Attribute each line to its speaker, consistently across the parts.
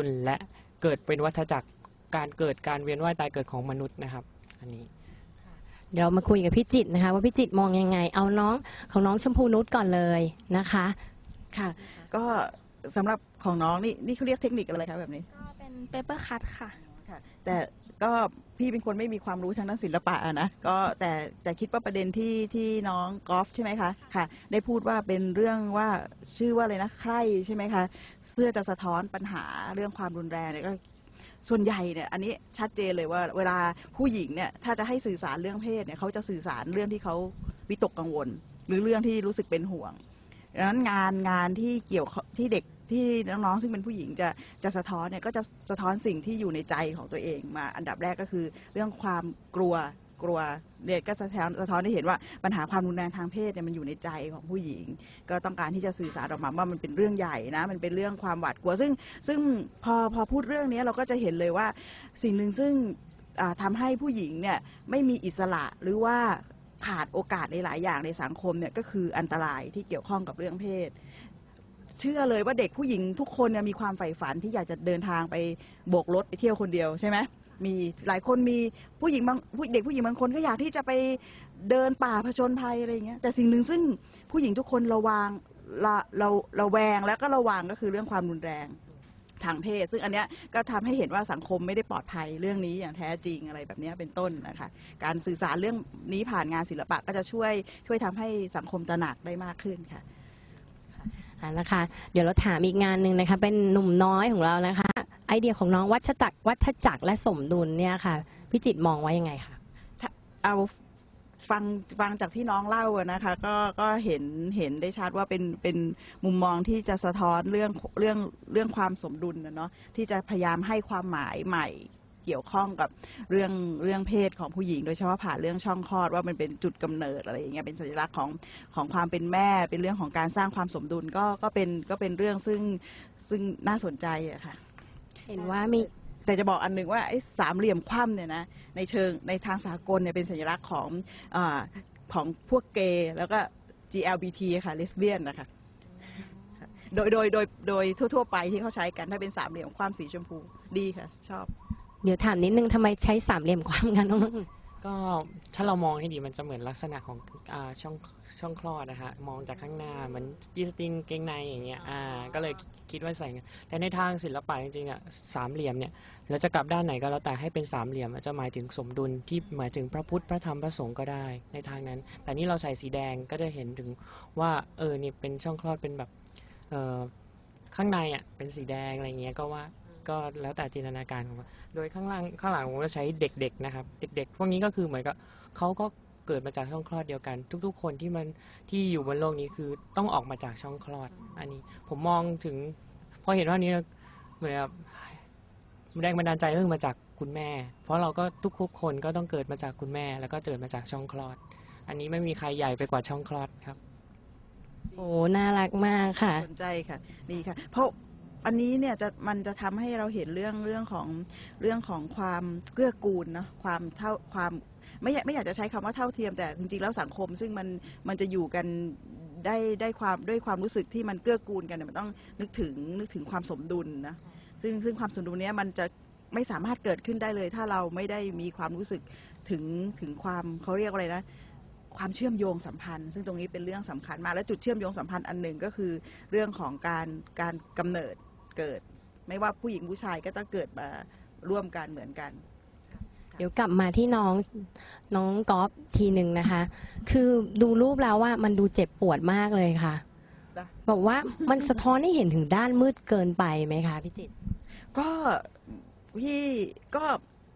Speaker 1: ดุลและเกิดเป็นวัฏจักรการเกิดการเวียนว่ายตายเกิดของมนุษย์นะครับ อันนี้
Speaker 2: เดี๋ยวเรามาคุยกับพี่จิตรนะคะ ว่าพี่จิตรมองยังไง เอาน้องของน้องชมพูนุชก่อนเลยนะคะ
Speaker 3: ค่ะ ก็สำหรับของน้องนี่นี่เขาเรียกเทคนิคอะไรคะแบบนี้
Speaker 4: ก็เป็นเปเปอร์คัตค่ะ
Speaker 3: ค่ะ แต่ก็พี่เป็นคนไม่มีความรู้ทางด้านศิลปะอะนะก็แต่แต่คิดว่าประเด็นที่ที่น้องกอล์ฟใช่ไหมคะค่ะ ได้พูดว่าเป็นเรื่องว่าชื่อว่าอะไรนะใครใช่ไหมคะเพื่อจะสะท้อนปัญหาเรื่องความรุนแรงเนี่ยก็ส่วนใหญ่เนี่ยอันนี้ชัดเจนเลยว่าเวลาผู้หญิงเนี่ยถ้าจะให้สื่อสารเรื่องเพศเนี่ยเขาจะสื่อสารเรื่องที่เขาวิตกกังวล หรือเรื่องที่รู้สึกเป็นห่วงดังนั้นงานงานที่เกี่ยวที่เด็ก ที่น้องๆซึ่งเป็นผู้หญิงจะจะสะท้อนเนี่ยก็จะสะท้อนสิ่งที่อยู่ในใจของตัวเองมาอันดับแรกก็คือ เรื่องความกลัวกลัวเนี่ยก็สะท้อนสะท้อนให้เห็นว่าปัญหาความรุนแรงทางเพศเนี่ยมันอยู่ในใจของผู้หญิง ก็ต้องการที่จะสื่อสารออกมาว่ามันเป็นเรื่องใหญ่นะมันเป็นเรื่องความหวาดกลัว ซึ่งซึ่งพอพอพูดเรื่องนี้เราก็จะเห็นเลยว่าสิ่งหนึ่งซึ่งทำาให้ผู้หญิงเนี่ยไม่มีอิสระหรือว่าขาดโอกาสในหลายอย่างในสังคมเนี่ยก็คืออันตรายที่เกี่ยวข้องกับเรื่องเพศ เชื่อเลยว่าเด็กผู้หญิงทุกคนเนี่ยมีความใฝ่ฝันที่อยากจะเดินทางไปโบกรถไปเที่ยวคนเดียวใช่ไหมมีหลายคนมีผู้หญิงบางผู้เด็กผู้หญิงบางคนก็อยากที่จะไปเดินป่าผจญภัยอะไรอย่างเงี้ยแต่สิ่งหนึ่งซึ่งผู้หญิงทุกคนระวังละเราระแวงแล้วก็ระวังก็คือเรื่องความรุนแรงทางเพศ ซึ่งอันเนี้ยก็ทำให้เห็นว่าสังคมไม่ได้ปลอดภัยเรื่องนี้อย่างแท้จริงอะไรแบบนี้เป็นต้นนะคะการสื่อสารเรื่องนี้ผ่านงานศิลปะก็จะช่วยช่วยทำให้สังคมตระหนักได้มากขึ้นค่ะ
Speaker 2: นะคะเดี๋ยวเราถามอีกงานหนึ่งนะคะ เป็นหนุ่มน้อยของเรานะคะ ไอเดียของน้องวัฏจักรวัฏจักรและสมดุลเนี่ยค่ะพี่จิตรมองว่ายังไงคะ
Speaker 3: เอาฟังฟังจากที่น้องเล่าอะนะคะก็ก็เห็นเห็นได้ชัดว่าเป็นเป็นมุมมองที่จะสะท้อนเรื่องเรื่องเรื่องความสมดุลนะเนาะที่จะพยายามให้ความหมายใหม่ เกี่ยวข้องกับเรื่องเรื่องเพศของผู้หญิง โดยเฉพาะผ่านเรื่องช่องคลอดว่ามันเป็นจุดกำเนิดอะไรอย่างเงี้ยเป็นสัญลักษณ์ของของความเป็นแม่ เป็นเรื่องของการสร้างความสมดุลก็ก็เป็นก็เป็นเรื่องซึ่งซึ่งน่าสนใจอะค่ะ
Speaker 2: เห็นว่ามี
Speaker 3: แต่จะบอกอันหนึ่งว่าไอ้สามเหลี่ยมคว่ำเนี่ยนะในเชิงในทางสากลเนี่ยเป็นสัญลักษณ์ของอาของพวกเกย์แล้วก็ GLBT ค่ะเลสเบี้ยนนะคะโดยโดยโดยโดยทั่ว ๆ ไปที่เขาใช้กันถ้าเป็นสามเหลี่ยมคว่ำสีชมพูดีค่ะ ชอบ
Speaker 2: เดี๋ยวถามนิดนึงทำไมใช้สามเหลี่ยมความกันน้อง
Speaker 1: ก็ถ้าเรามองให้ดีมันจะเหมือนลักษณะของอาช่องช่องคลอดนะฮะมองจากข้างหน้าเหมันจีสติงเกงในอย่างเงี้ยอ่าก็เลยคิดว่าใส่กันแต่ในทางศิลปะจริงๆอะสามเหลี่ยมเนี่ยเราจะกลับด้านไหนก็แล้วแต่ให้เป็นสามเหลี่ยมอาจจะหมายถึงสมดุลที่หมายถึงพระพุทธพระธรรมพระสงฆ์ก็ได้ในทางนั้น แต่นี่เราใส่สีแดงก็จะเห็นถึงว่าเออเนี่ยเป็นช่องคลอดเป็นแบบเออข้างในอะเป็นสีแดงอะไรเงี้ยก็ว่า ก็แล้วแต่จินตนาการของมันโดยข้างล่างข้างหลังผมจะใช้เด็กๆนะครับ เด็ก ๆ พวกนี้ก็คือเหมือนกับเขาก็เกิดมาจากช่องคลอดเดียวกัน ทุก ๆ คนที่มันที่อยู่บนโลกนี้คือต้องออกมาจากช่องคลอด อันนี้ผมมองถึงพอเห็นว่านี้เหมือนแบบแรงบันดาลใจก็คือมาจากคุณแม่ เพราะเราก็ทุกๆคนก็ต้องเกิดมาจากคุณแม่ แล้วก็เกิดมาจากช่องคลอด อันนี้ไม่มีใครใหญ่ไปกว่าช่องคลอดครับ
Speaker 2: โอ้น่ารักมากค่ะ
Speaker 3: สนใจค่ะ ดีค่ะ เพราะ อันนี้เนี่ยจะมันจะทำให้เราเห็นเรื่องเรื่องของเรื่องของความเกื้อกูลเนาะความเท่าความไม่ไม่อยากจะใช้คำว่าเท่าเทียมแต่จริงๆแล้วสังคม ซึ่งมันมันจะอยู่กันได้ได้ความด้วยความรู้สึกที่มันเกื้อกูลกันเนี่ยมันต้องนึกถึงนึกถึงความสมดุลนะซึ่งซึ่งความสมดุลเนี้ยมันจะไม่สามารถเกิดขึ้นได้เลย ถ้าเราไม่ได้มีความรู้สึกถึงถึงความเขาเรียกว่าอะไรนะความเชื่อมโยงสัมพันธ์ ซึ่งตรงนี้เป็นเรื่องสำคัญมากและจุดเชื่อมโยงสัมพันธ์อันหนึ่งก็คือเรื่องของการการกำเนิด เกิด ไม่ว่าผู้หญิงผู้ชายก็ต้องเกิดมาร่วมกันเหมือนกัน
Speaker 2: เดี๋ยวกลับมาที่น้องน้องกอล์ฟทีหนึ่งนะคะ คือดูรูปแล้วว่ามันดูเจ็บปวดมากเลยค่ะ
Speaker 3: จ้ะ
Speaker 2: บอกว่ามันสะท้อนให้เห็นถึงด้านมืดเกินไปไหมคะพี่จิตร
Speaker 3: ก็พี่ก็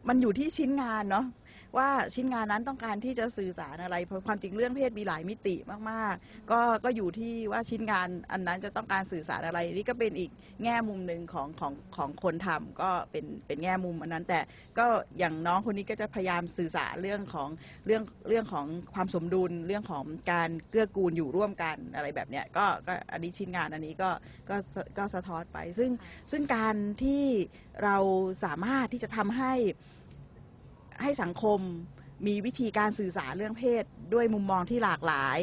Speaker 3: มันอยู่ที่ชิ้นงานเนาะ ว่าชิ้นงานนั้นต้องการที่จะสื่อสารอะไร เพราะความจริงเรื่องเพศมีหลายมิติมากๆ ก็ก็อยู่ที่ว่าชิ้นงานอันนั้นจะต้องการสื่อสารอะไรนี่ก็เป็นอีกแง่มุมหนึ่งของของของคนทำก็เป็นเป็นแง่มุมอันนั้นแต่ก็อย่างน้องคนนี้ก็จะพยายามสื่อสารเรื่องของเรื่องเรื่องของความสมดุลเรื่องของการเกื้อกูลอยู่ร่วมกันอะไรแบบเนี้ยก็ก็อันนี้ชิ้นงานอันนี้ก็ก็ก็สะท้อนไป ซึ่งซึ่งการที่เราสามารถที่จะทำให้ ให้สังคมมีวิธีการสื่อสารเรื่องเพศ ด้วยมุมมองที่หลากหลาย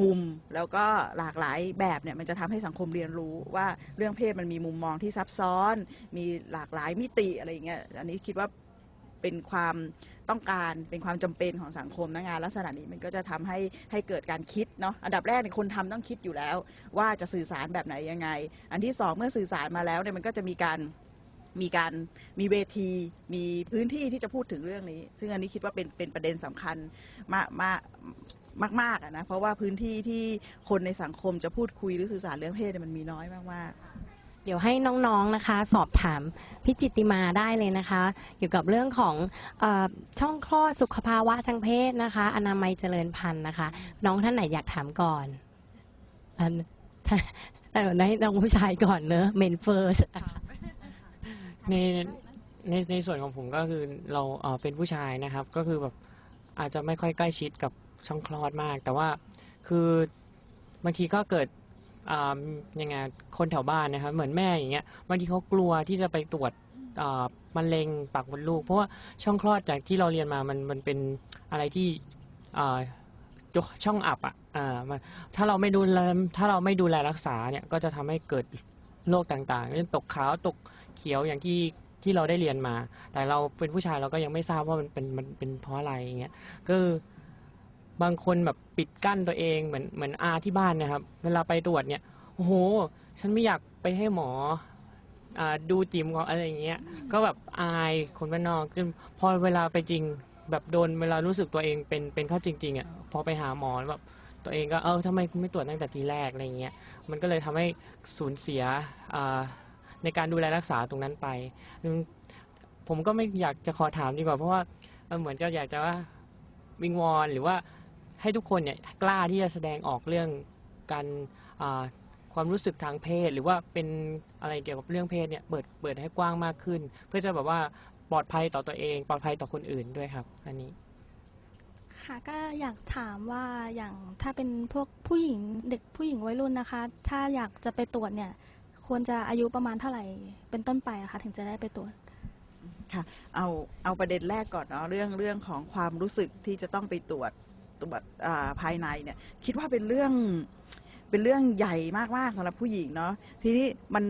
Speaker 3: มุมแล้วก็หลากหลายแบบเนี่ยมันจะทำให้สังคมเรียนรู้ว่าเรื่องเพศมันมีมุมมองที่ซับซ้อน มีหลากหลายมิติอะไรอย่างเงี้ยอันนี้คิดว่าเป็นความต้องการเป็นความจำเป็นของสังคมนะงานลักษณะนี้มันก็จะทำให้ให้เกิดการคิดเนาะอันดับแรกเนี่ยคนทำต้องคิดอยู่แล้ว ว่าจะสื่อสารแบบไหนยังไง อันที่สองเมื่อสื่อสารมาแล้วเนี่ยมันก็จะมีการ มีการมีเวที มีพื้นที่ที่จะพูดถึงเรื่องนี้ ซึ่งอันนี้คิดว่าเป็นเป็นประเด็นสำคัญมากมากมากๆนะเพราะว่าพื้นที่ที่คนในสังคมจะพูดคุยหรือสื่อสารเรื่องเพศมันมีน้อยมากๆ
Speaker 2: เดี๋ยวให้น้องๆนะคะ สอบถามพี่จิตติมาได้เลยนะคะ เกี่ยวกับเรื่องของออช่องคลอดสุขภาวะทางเพศนะคะ อนามัยเจริญพันธุ์นะคะ น้องท่านไหนอยากถามก่อนอันแต่ให้น้องผู้ชายก่อนเนอะเมนเฟิร์ส
Speaker 1: ในในในส่วนของผมก็คือเราเอ่อเป็นผู้ชายนะครับ ก็คือแบบอาจจะไม่ค่อยใกล้ชิดกับช่องคลอดมาก แต่ว่าคือบางทีก็เกิดอ่ายังไงคนแถวบ้านนะครับ เหมือนแม่อย่างเงี้ยบางทีเขากลัวที่จะไปตรวจอ่ามะเร็งปากมดลูก เพราะว่าช่องคลอดจากที่เราเรียนมามันมันเป็นอะไรที่อ่าช่องอับอะอ่ามันถ้าเราไม่ดูแลถ้าเราไม่ดูแลรักษาเนี่ยก็จะทำให้เกิดโรคต่างๆเช่นตกขาวตก เขียวอย่างที่ที่เราได้เรียนมา แต่เราเป็นผู้ชายเราก็ยังไม่ทราบว่ามันเป็นมันเป็นเพราะอะไรอย่างเงี้ยก็บางคนแบบปิดกั้นตัวเองเหมือนเหมือนอาที่บ้านนะครับ เวลาไปตรวจเนี่ยโอ้โห ฉันไม่อยากไปให้หมออ่าดูจิ๋มของอะไรอย่างเงี้ย ก็แบบอายคนบ้านนอกจนพอเวลาไปจริงแบบโดนเวลารู้สึกตัวเองเป็นเป็นเข้าจริงๆอะพอไปหาหมอแบบตัวเองก็เออทำไมคุณไม่ตรวจตั้งแต่ทีแรกอะไรเงี้ยมันก็เลยทำให้สูญเสียอ่า ในการดูแลรักษาตรงนั้นไป ผมก็ไม่อยากจะขอถามดีกว่า เพราะว่าเหมือนก็อยากจะว่าวิงวอนหรือว่าให้ทุกคนเนี่ยกล้าที่จะแสดงออกเรื่องการความรู้สึกทางเพศ หรือว่าเป็นอะไรเกี่ยวกับเรื่องเพศเนี่ยเปิดเปิดให้กว้างมากขึ้น เพื่อจะแบบว่าปลอดภัยต่อตัวเอง ปลอดภัยต่อคนอื่นด้วยครับ อันนี้
Speaker 4: ค่ะก็อยากถามว่าอย่างถ้าเป็นพวกผู้หญิงเด็กผู้หญิงวัยรุ่นนะคะ ถ้าอยากจะไปตรวจเนี่ย ควรจะอายุประมาณเท่าไหร่ เป็นต้นไปอะคะถึงจะได้ไปตรวจ
Speaker 3: ค่ะเอาเอาประเด็นแรกก่อนเนาะเรื่องเรื่องของความรู้สึกที่จะต้องไปตรวจตรวจภายในเนี่ยคิดว่าเป็นเรื่องเป็นเรื่องใหญ่มากๆสำหรับผู้หญิงเนาะทีนี้มัน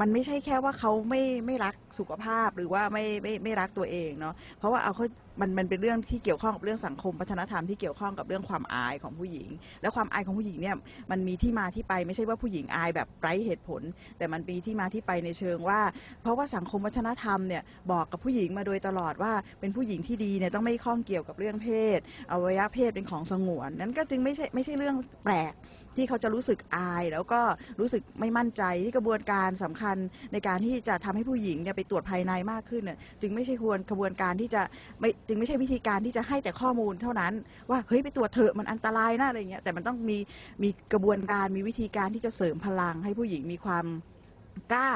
Speaker 3: มันไม่ใช่แค่ว่าเขาไม่ไม่รักสุขภาพหรือว่าไม่ไม่ไม่รักตัวเองเนาะเพราะว่าเอาเขามันมันเป็นเรื่องที่เกี่ยวข้องกับเรื่องสังคมวัฒนธรรมที่เกี่ยวข้องกับเรื่องความอายของผู้หญิง และความอายของผู้หญิงเนี่ยมันมีที่มาที่ไปไม่ใช่ว่าผู้หญิงอายแบบไร้เหตุผล แต่มันมีที่มาที่ไปในเชิงว่า เพราะว่าสังคมวัฒนธรรมเนี่ยบอกกับผู้หญิงมาโดยตลอดว่าเป็นผู้หญิงที่ดีเนี่ยต้องไม่ข้องเกี่ยวกับเรื่องเพศอวัยวะเพศเป็นของสงวน นั้นก็จึงไม่ใช่ไม่ใช่เรื่องแปลก ที่เขาจะรู้สึกอาย แล้วก็รู้สึกไม่มั่นใจที่กระบวนการสำคัญในการที่จะทำให้ผู้หญิงเนี่ยไปตรวจภายในมากขึ้นเนี่ยจึงไม่ใช่ควรกระบวนการที่จะไม่จึงไม่ใช่วิธีการที่จะให้แต่ข้อมูลเท่านั้น ว่าเฮ้ยไปตรวจเถอะมันอันตรายนะอะไรเงี้ยแต่มันต้องมีมีกระบวนการมีวิธีการที่จะเสริมพลังให้ผู้หญิงมีความกล้า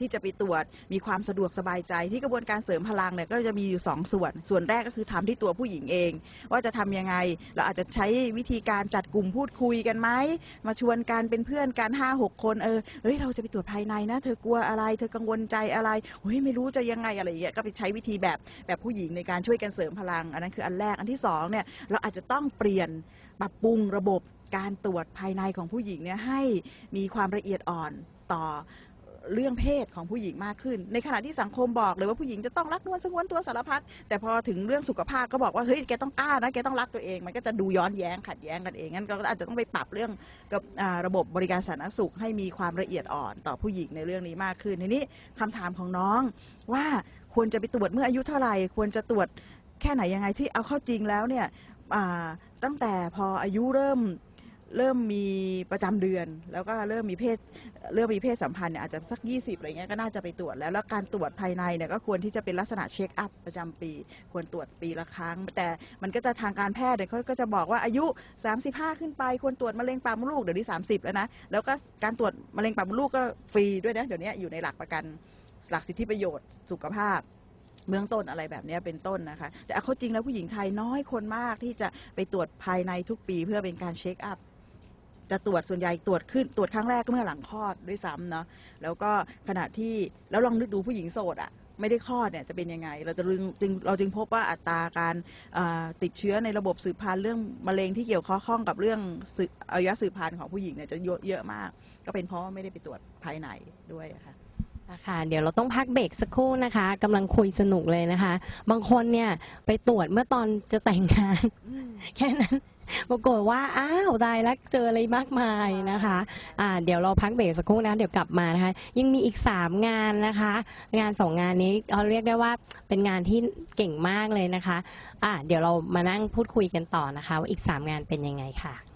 Speaker 3: ที่จะไปตรวจมีความสะดวกสบายใจ ที่กระบวนการเสริมพลังเนี่ยก็จะมีอยู่สองส่วน ส่วนแรกก็คือทำที่ตัวผู้หญิงเอง ว่าจะทำยังไง เราอาจจะใช้วิธีการจัดกลุ่มพูดคุยกันไหมมาชวนกันเป็นเพื่อนกันห้าหกคนเออเฮ้ยเราจะไปตรวจภายในนะ เธอกลัวอะไร เธอกังวลใจอะไรเฮ้ยไม่รู้จะยังไงอะไรอย่างเงี้ยก็ไปใช้วิธีแบบแบบผู้หญิงในการช่วยกันเสริมพลัง อันนั้นคืออันแรกอันที่สองเนี่ยเราอาจจะต้องเปลี่ยนปรับปรุงระบบการตรวจภายในของผู้หญิงเนี่ยให้มีความละเอียดอ่อนต่อ เรื่องเพศของผู้หญิงมากขึ้น ในขณะที่สังคมบอกเลยว่าผู้หญิงจะต้องรักนวลสงวนตัวสารพัดแต่พอถึงเรื่องสุขภาพก็บอกว่าเฮ้ยแกต้องกล้านะแกต้องรักตัวเอง มันก็จะดูย้อนแย้งขัดแย้งกันเองงั้นก็อาจจะต้องไปปรับเรื่องกับระบบบริการสาธารณสุขให้มีความละเอียดอ่อนต่อผู้หญิงในเรื่องนี้มากขึ้นทีนี้คำถามของน้องว่าควรจะไปตรวจเมื่ออายุเท่าไหร่ควรจะตรวจแค่ไหนยังไงที่เอาเข้าจริงแล้วเนี่ยตั้งแต่พออายุเริ่ม เริ่มมีประจำเดือน แล้วก็เริ่มมีเพศเริ่มมีเพศสัมพันธ์เนี่ยอาจจะสัก 20อะไรเงี้ยก็น่าจะไปตรวจแล้วแล้วการตรวจภายในเนี่ยก็ควรที่จะเป็นลักษณะเช็คอัพประจำปี ควรตรวจปีละครั้ง แต่มันก็จะทางการแพทย์เนี่ยเขาก็จะบอกว่าอายุ 35 ขึ้นไปควรตรวจมะเร็งปากมดลูกเดี๋ยวนี้30 แล้วนะแล้วก็การตรวจมะเร็งปากมดลูกก็ฟรีด้วยนะเดี๋ยวนี้อยู่ในหลักประกันหลักสิทธิประโยชน์สุขภาพเบื้องต้นอะไรแบบเนี้ยเป็นต้นนะคะ แต่เอาเข้าจริงแล้วผู้หญิงไทยน้อยคนมากที่จะไปตรวจภายในทุกปีเพื่อเป็นการเช็คอัพ จะตรวจส่วนใหญ่ตรวจขึ้นตรวจครั้งแรกก็เมื่อหลังคลอดด้วยซ้ำเนาะแล้วก็ขณะที่แล้วลองนึกดูผู้หญิงโสดอะไม่ได้คลอดเนี่ยจะเป็นยังไง เราจะจึงจึงเราจึงพบว่าอัตราการอ่าติดเชื้อในระบบสืบพันธุ์เรื่องมะเร็งที่เกี่ยวข้องกับเรื่องสืบอวัยวะสืบพันธุ์ของผู้หญิงเนี่ยจะเยอะเยอะมาก ก็เป็นเพราะว่าไม่ได้ไปตรวจภายในด้วยอะค่ะ
Speaker 2: ค่ะเดี๋ยวเราต้องพักเบรกสักครู่นะคะกำลังคุยสนุกเลยนะคะ บางคนเนี่ยไปตรวจเมื่อตอนจะแต่งงาน แค่นั้น ปรากฏว่า อ้าวตายแล้วเจออะไรมากมายนะคะอ่าเดี๋ยวเราพักเบรกสักครู่นะเดี๋ยวกลับมานะคะ ยังมีอีก 3 งานนะคะ งาน 2 งานนี้เราเรียกได้ว่าเป็นงานที่เก่งมากเลยนะคะอ่าเดี๋ยวเรามานั่งพูดคุยกันต่อนะคะ ว่าอีก 3 งานเป็นยังไงค่ะ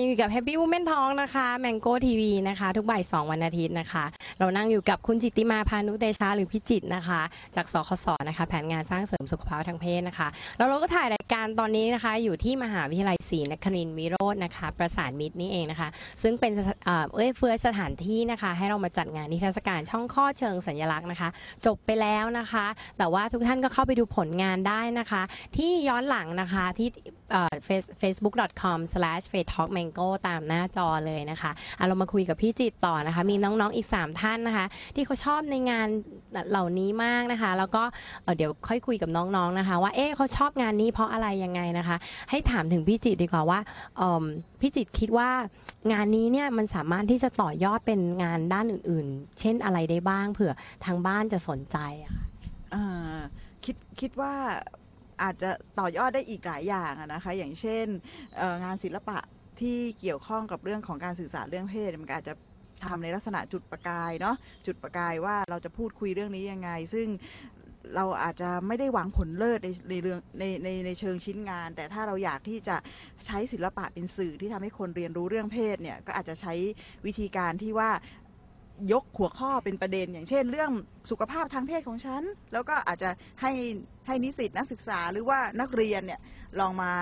Speaker 2: ยังอยู่กับ Happy Women Talk นะคะ Mango TV นะคะ ทุกบ่าย2วันอาทิตย์นะคะ เรานั่งอยู่กับคุณจิตติมาพานุเตชะหรือพี่จิตนะคะ จากสคสนะคะ แผนงานสร้างเสริมสุขภาพทางเพศนะคะ แล้วเราก็ถ่ายรายการตอนนี้นะคะ อยู่ที่มหาวิทยาลัยศรีนครินทร์วิโรจน์นะคะ ประสานมิตรนี่เองนะคะ ซึ่งเป็นเอ่อเอ้ยเฟื้อสถานที่นะคะ ให้เรามาจัดงานนิทรรศการช่องข้อเชิงสัญลักษณ์นะคะ จบไปแล้วนะคะ แต่ว่าทุกท่านก็เข้าไปดูผลงานได้นะคะ ที่ย้อนหลังนะคะที่ เอ่อ face- facebook.com/faithtalkmango ตามหน้าจอเลยนะคะอะเรามาคุยกับพี่จิตต่อนะคะ มีน้องๆอีก 3 ท่านนะคะ ที่เขาชอบในงานเหล่านี้มากนะคะ แล้วก็เเดี๋ยวค่อยคุยกับน้องๆนะคะ ว่าเอ๊ะเขาชอบงานนี้เพราะอะไรยังไงนะคะ ให้ถามถึงพี่จิตดีกว่าว่าพี่จิตคิดว่างานนี้เนี่ยมันสามารถที่จะต่อยอดเป็นงานด้านอื่นๆ เช่นอะไรได้บ้างเผื่อทางบ้านจะสนใจอะค่ะ
Speaker 3: อ่าคิดคิดว่า อาจจะต่อยอดได้อีกหลายอย่างนะคะ อย่างเช่นงานศิลปะที่เกี่ยวข้องกับเรื่องของการสื่อสารเรื่องเพศมันอาจจะทำในลักษณะจุดประกายเนาะจุดประกายว่าเราจะพูดคุยเรื่องนี้ยังไง ซึ่งเราอาจจะไม่ได้หวังผลเลิศในในเรื่องในในในเชิงชิ้นงาน แต่ถ้าเราอยากที่จะใช้ศิลปะเป็นสื่อที่ทำให้คนเรียนรู้เรื่องเพศเนี่ยก็อาจจะใช้วิธีการที่ว่า ยกหัวข้อเป็นประเด็น อย่างเช่น เรื่องสุขภาพทางเพศของฉัน แล้วก็อาจจะให้ให้นิสิตนักศึกษาหรือว่านักเรียนเนี่ยลองมา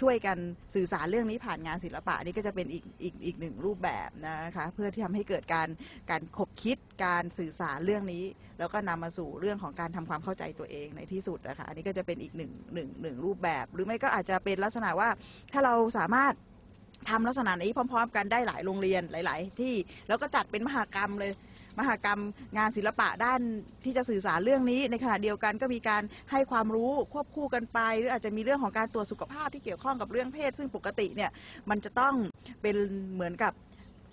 Speaker 3: ช่วยกันสื่อสารเรื่องนี้ผ่านงานศิลปะนี่ก็จะเป็นอีกอีกอีกหนึ่งรูปแบบนะคะเพื่อที่ทำให้เกิดการการขบคิดการสื่อสารเรื่องนี้ แล้วก็นำมาสู่เรื่องของการทำความเข้าใจตัวเองในที่สุดนะคะอันนี้ก็จะเป็นอีกหนึ่งหนึ่งหนึ่งรูปแบบ หรือไม่ก็อาจจะเป็นลักษณะว่าถ้าเราสามารถ ทำลักษณะนี้พร้อม ๆ กันได้หลายโรงเรียนหลาย ๆ ที่แล้วก็จัดเป็นมหากรรมเลย มหากรรมงานศิลปะด้านที่จะสื่อสารเรื่องนี้ ในขณะเดียวกันก็มีการให้ความรู้ควบคู่กันไป หรืออาจจะมีเรื่องของการตรวจสุขภาพที่เกี่ยวข้องกับเรื่องเพศ ซึ่งปกติเนี่ยมันจะต้องเป็นเหมือนกับ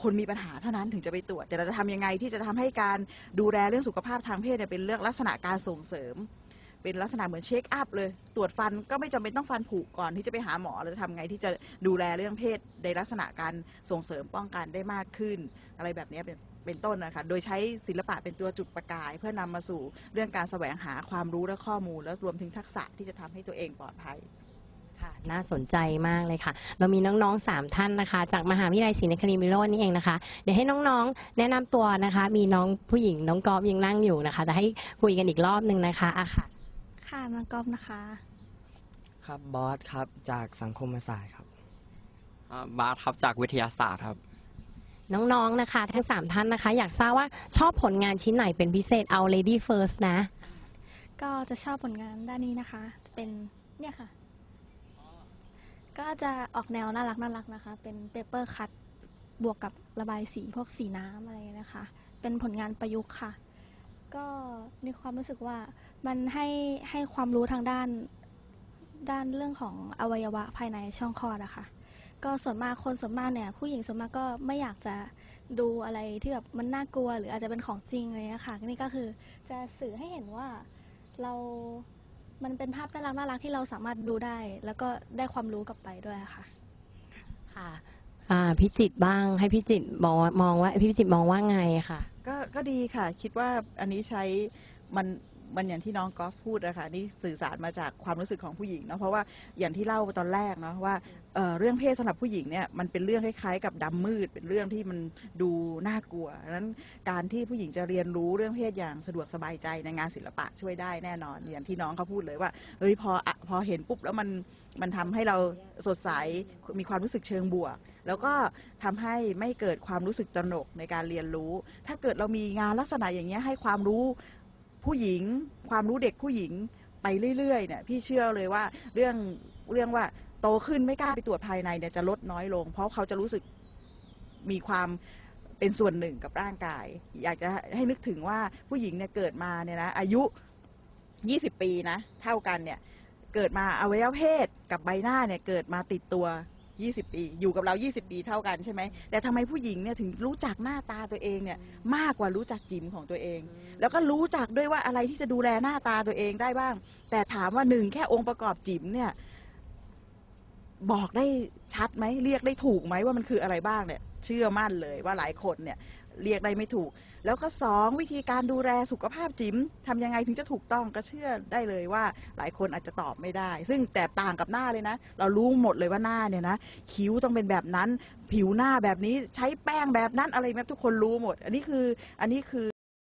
Speaker 3: คนมีปัญหาเท่านั้นถึงจะไปตรวจ แต่เราจะทำยังไงที่จะทำให้การดูแลเรื่องสุขภาพทางเพศเนี่ยเป็นเรื่องลักษณะการส่งเสริม เป็นลักษณะเหมือนเช็คอัพเลย ตรวจฟันก็ไม่จำเป็นต้องฟันผุก่อนที่จะไปหาหมอเราจะทำไงที่จะดูแลเรื่องเพศในลักษณะการส่งเสริมป้องกันได้มากขึ้น อะไรแบบนี้เป็นเป็นต้นนะคะโดยใช้ศิลปะเป็นตัวจุดประกาย เพื่อนำมาสู่เรื่องการแสวงหาความรู้และข้อมูล และรวมถึงทักษะที่จะทำให้ตัวเองปลอดภัย
Speaker 2: ค่ะน่าสนใจมากเลยค่ะ เรามีน้องๆ 3 ท่านนะคะ จากมหาวิทยาลัยศรีนครินทร์วิโรจน์นี่เองนะคะ เดี๋ยวให้น้องๆ แนะนำตัวนะคะ มีน้องผู้หญิงน้องกอฟยังนั่งอยู่นะคะแต่ให้คุยกันอีกรอบหนึ่งนะคะอะค่ะ
Speaker 4: ค่ะน้องก๊อฟนะคะ
Speaker 5: ครับบอสครับจากสังคมศาสตร์ครับ
Speaker 6: อ่าบาสครับจากวิทยาศาสตร์ครับ
Speaker 2: น้องๆนะคะ ทั้งสามท่านนะคะ อยากทราบว่าชอบผลงานชิ้นไหนเป็นพิเศษเอา lady first นะ
Speaker 4: ก็จะชอบผลงานด้านนี้นะคะ จะเป็นเนี่ยค่ะ ก็จะออกแนวน่ารักน่ารักนะคะ เป็นเปเปอร์คัตบวกกับระบายสีพวกสีน้ำอะไรอย่างเงี้ยนะคะ เป็นผลงานประยุกต์ค่ะ ก็ในความรู้สึกว่ามันให้ให้ความรู้ทางด้านด้านเรื่องของอวัยวะภายในช่องคลอดอะค่ะ ก็ส่วนมากคนส่วนมากเนี่ย ผู้หญิงส่วนมากก็ไม่อยากจะดูอะไรที่แบบมันน่ากลัว หรืออาจจะเป็นของจริงอะไรอย่างนี้ค่ะนี่ก็คือจะสื่อให้เห็นว่าเรามันเป็นภาพน่ารักน่ารักที่เราสามารถดูได้ แล้วก็ได้ความรู้กลับไปด้วยค่ะ
Speaker 2: ค่ะ อ่าพี่จิตบ้างให้พี่จิตมองว่ามองว่าพี่จิตมองว่าไงค่ะ
Speaker 3: ก็ก็ดีค่ะ คิดว่าอันนี้ใช้มันมันอย่างที่น้องกอล์ฟพูดนะคะนี่สื่อสารมาจากความรู้สึกของผู้หญิงเนาะเพราะว่าอย่างที่เล่าตอนแรกเนาะว่า เอ่อเรื่องเพศสำหรับผู้หญิงเนี่ยมันเป็นเรื่องคล้ายๆ กับดำมืด เป็นเรื่องที่มันดูน่ากลัวดังนั้นการที่ผู้หญิงจะเรียนรู้เรื่องเพศอย่างสะดวกสบายใจในงานศิลปะช่วยได้แน่นอนอย่างที่น้องเขาพูดเลยว่าเฮ้ยพออะพอเห็นปุ๊บแล้วมันมันทำให้เราสดใสมีความรู้สึกเชิงบวก แล้วก็ทำให้ไม่เกิดความรู้สึกตระหนกในการเรียนรู้ ถ้าเกิดเรามีงานลักษณะอย่างเงี้ยให้ความรู้ผู้หญิง ความรู้เด็กผู้หญิงไปเรื่อยๆเนี่ยพี่เชื่อเลยว่าเรื่องเรื่องว่า โตขึ้นไม่กล้าไปตรวจภายในเนี่ยจะลดน้อยลง เพราะเขาจะรู้สึกมีความเป็นส่วนหนึ่งกับร่างกาย อยากจะให้นึกถึงว่าผู้หญิงเนี่ยเกิดมาเนี่ยนะอายุ 20 ปีนะ เท่ากันเนี่ยเกิดมาอวัยวะเพศกับใบหน้าเนี่ยเกิดมาติดตัว 20 ปี อยู่กับเรา 20 ปีเท่ากันใช่ไหมแต่ทำไมผู้หญิงเนี่ยถึงรู้จักหน้าตาตัวเองเนี่ยมากกว่ารู้จักจิ๋มของตัวเอง แล้วก็รู้จักด้วยว่าอะไรที่จะดูแลหน้าตาตัวเองได้บ้าง แต่ถามว่าหนึ่งแค่องค์ประกอบจิ๋มเนี่ย บอกได้ชัดไหมเรียกได้ถูกไหมว่ามันคืออะไรบ้างเนี่ยเชื่อมั่นเลยว่าหลายคนเนี่ยเรียกได้ไม่ถูก แล้วก็สองวิธีการดูแลสุขภาพจิ๋มทำยังไงถึงจะถูกต้องก็เชื่อได้เลยว่าหลายคนอาจจะตอบไม่ได้ ซึ่งแตกต่างกับหน้าเลยนะ เรารู้หมดเลยว่าหน้าเนี่ยนะคิ้วต้องเป็นแบบนั้น ผิวหน้าแบบนี้ใช้แป้งแบบนั้นอะไรแบบทุกคนรู้หมด อันนี้คืออันนี้คือ